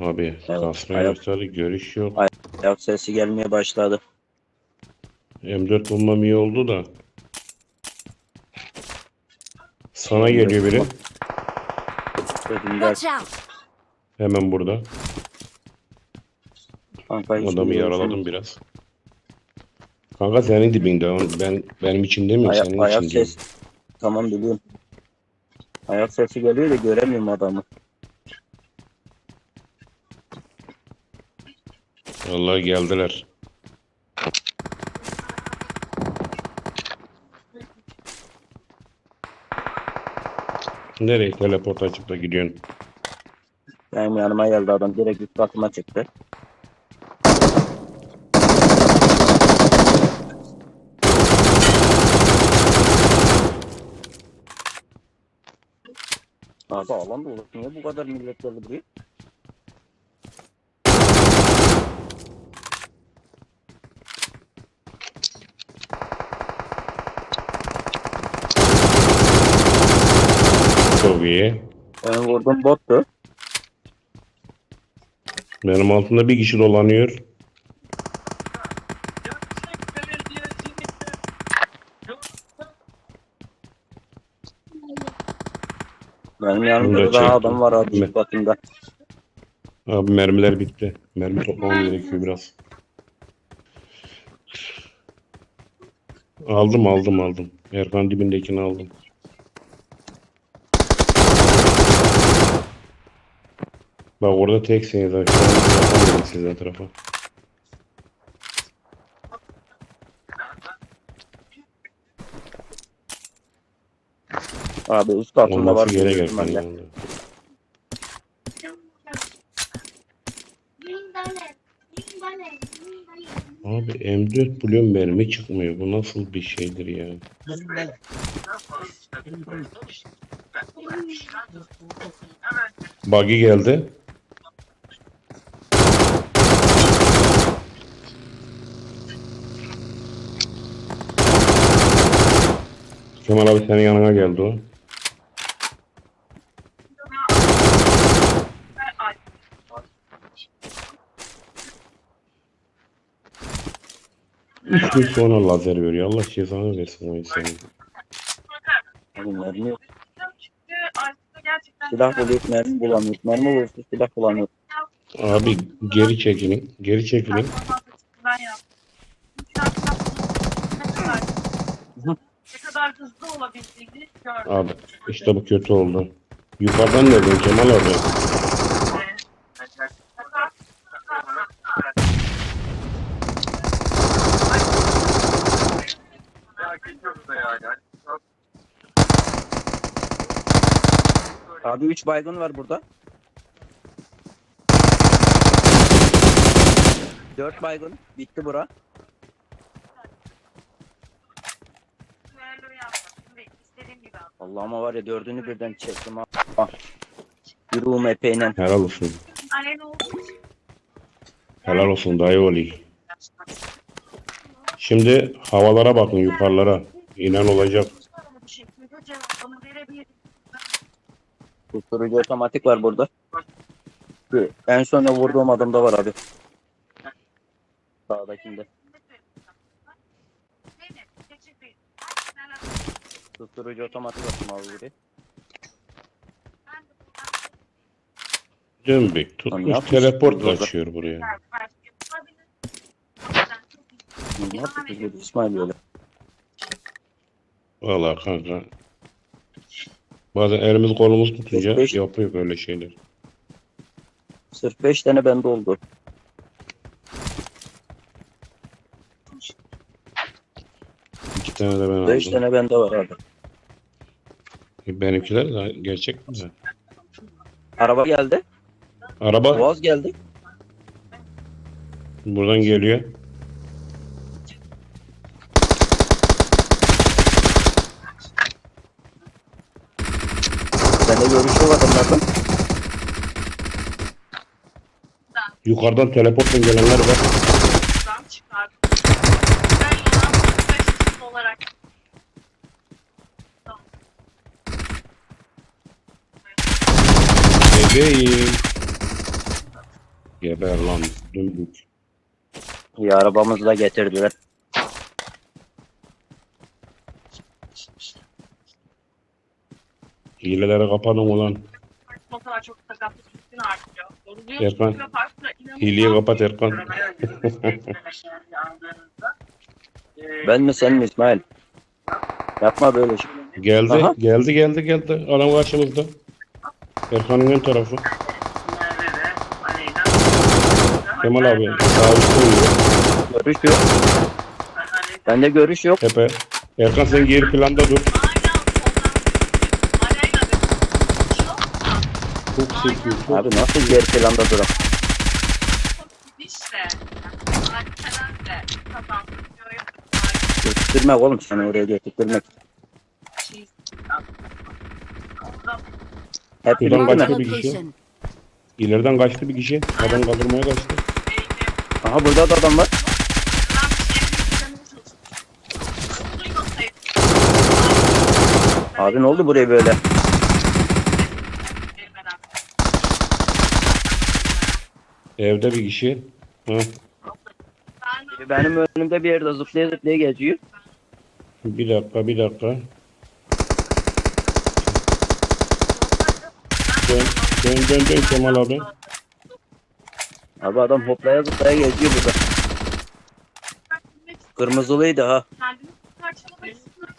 Abi Evet, ayak- gösterdi. Görüş yok. Ayak sesi gelmeye başladı. M4 bulmam iyi oldu da. Sana geliyor biri. Watch out! Hemen burada. kanka Adamı yaraladım biraz. Kanka senin dibinde. Ben benim için demiyorum. Ayak, senin ayak ses. Tamam biliyorum. Ayak sesi geliyor da göremiyorum adamı. Vallahi geldiler. Nereye teleport açıp da gidiyorsun? Benim yanıma geldi adam. Direkt üst katıma çıktı. Abi alan dolu. Niye bu kadar millet geldi buraya? Çok iyi. Ben vurdum bottu. Benim altımda bir kişi dolanıyor. Benim yanımda daha adam var abi katında. Abi mermiler bitti. Mermi toplamam gerekiyor biraz. Aldım aldım aldım. Erkan dibindekini aldım. Bak orada teksiniz an yapamıyorum sizden tarafa. Abi üst katında var. Olması büyük ihtimalle. Abi M4 buluyorum mermi çıkmıyor. Bu nasıl bir şeydir ya? Buggy geldi. Kemal abi senin yanına geldi o. Üç gün sonra lazer veriyor. Allah cezanı versin o insanı. Abi mermi yok. Silah buluyor mermi bulamıyor. Mermi bulursa silah bulamıyor. Abi geri çekilin. Geri çekilin. Ne kadar hızlı olabildiğini gördüm. Abi işte bu kötü oldu. Yukarıdan nereden Kemal abi? Abi 3 baygın var burada. 4 baygın. Bitti bura. Düello yaptım. Şimdi aldım. Allah'ıma var ya dördünü birden çektim ha. Ah. Yürüğüm epeğine. Helal olsun. Helal olsun dayı oğlu. Şimdi havalara bakın yukarılara. İnan olacak. Susturucu otomatik var burada. En son vurduğum adamda var abi. Sağdakinde. Susturucu otomatik buraya. Dönbek Lan tutmuş yapmış teleport burada? açıyor buraya. Ne biz İsmail öyle. Valla kanka. Bazen elimiz kolumuz tutunca Beş- yapıyor böyle şeyler. Sırf 5 tane bende oldu. İki tane de ben 5 aldım. tane bende var abi. Benimkiler de gerçek mi? Araba geldi. Araba Boğaz geldi. buradan geliyor. Bende görüşü var adamlardan. Yukarıdan teleportla gelenler var. Buradan çıkardım. Ben profesyonel olarak Bebeğim. Geber lan dümbük. İyi arabamızı da getirdiler. Hileleri kapadın ulan. O kadar çok sakatlık üstün artıyor. Yoruluyor. Erkan, Hileyi kapat Erkan. Ben mi sen mi İsmail? Yapma böyle şey. Geldi, Aha. geldi, geldi, geldi. Adam karşımızda. Erkan'ın ön tarafı. Kemal abi sağ üstte uyuyor. Görüş yok. Bende görüş yok. Tepe. Erkan sen geri planda dur. Çok sekiyor. Çok. Abi nasıl geri planda duram? Getirttirmek oğlum seni oraya getirttirmek. Birlikte başka mi? bir kişi. İleriden kaçtı bir kişi. Adam kaldırmaya kaçtı. Aha burada da adam var. Abi ne oldu buraya böyle? Evde bir kişi. Ha. Benim önümde bir yerde zıplaya zıplaya geziyor. Bir dakika, bir dakika. Dön, dön, dön, dön Kemal abi. Abi adam hoplaya zıplaya geziyor burada. Kırmızılıydı ha. Kendini parçalamak istiyorum.